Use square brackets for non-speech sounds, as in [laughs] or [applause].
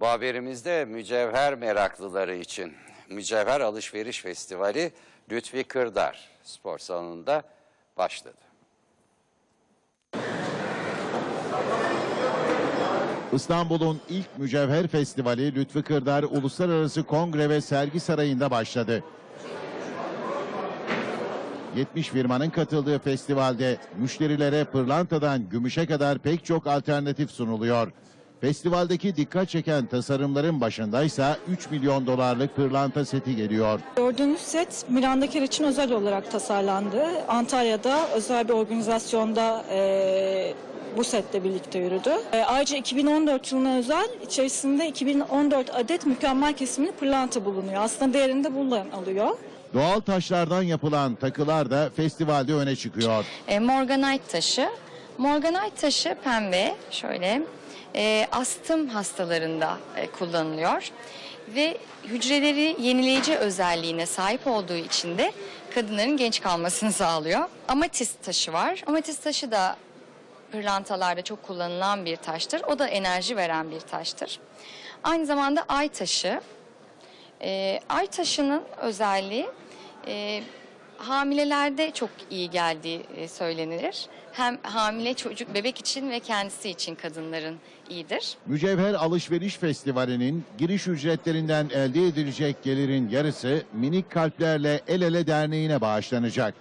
Bu haberimizde mücevher meraklıları için Mücevher Alışveriş Festivali Lütfi Kırdar spor salonunda başladı. İstanbul'un ilk mücevher festivali Lütfü Kırdar Uluslararası Kongre ve Sergi Sarayı'nda başladı. 70 firmanın katıldığı festivalde müşterilere pırlantadan gümüşe kadar pek çok alternatif sunuluyor. Festivaldeki dikkat çeken tasarımların başındaysa 3 milyon dolarlık pırlanta seti geliyor. Gördüğünüz set Miranda Kerr için özel olarak tasarlandı. Antalya'da özel bir organizasyonda e, bu setle birlikte yürüdü. E, ayrıca 2014 yılına özel içerisinde 2014 adet mükemmel kesimli pırlanta bulunuyor. Aslında değerini de buradan alıyor. Doğal taşlardan yapılan takılar da festivalde öne çıkıyor. E, Morganite taşı. Morganite taşı pembe şöyle e, astım hastalarında e, kullanılıyor ve hücreleri yenileyici özelliğine sahip olduğu için de kadınların genç kalmasını [laughs] sağlıyor. Amatist taşı var. Amatist taşı da pırlantalarda çok kullanılan bir taştır. O da enerji veren bir taştır. Aynı zamanda ay taşı. E, ay taşının özelliği e, hamilelerde çok iyi geldiği e, söylenir. Hem hamile çocuk bebek için ve kendisi için kadınların iyidir. Mücevher Alışveriş Festivali'nin giriş ücretlerinden elde edilecek gelirin yarısı Minik Kalplerle El Ele Derneği'ne bağışlanacak.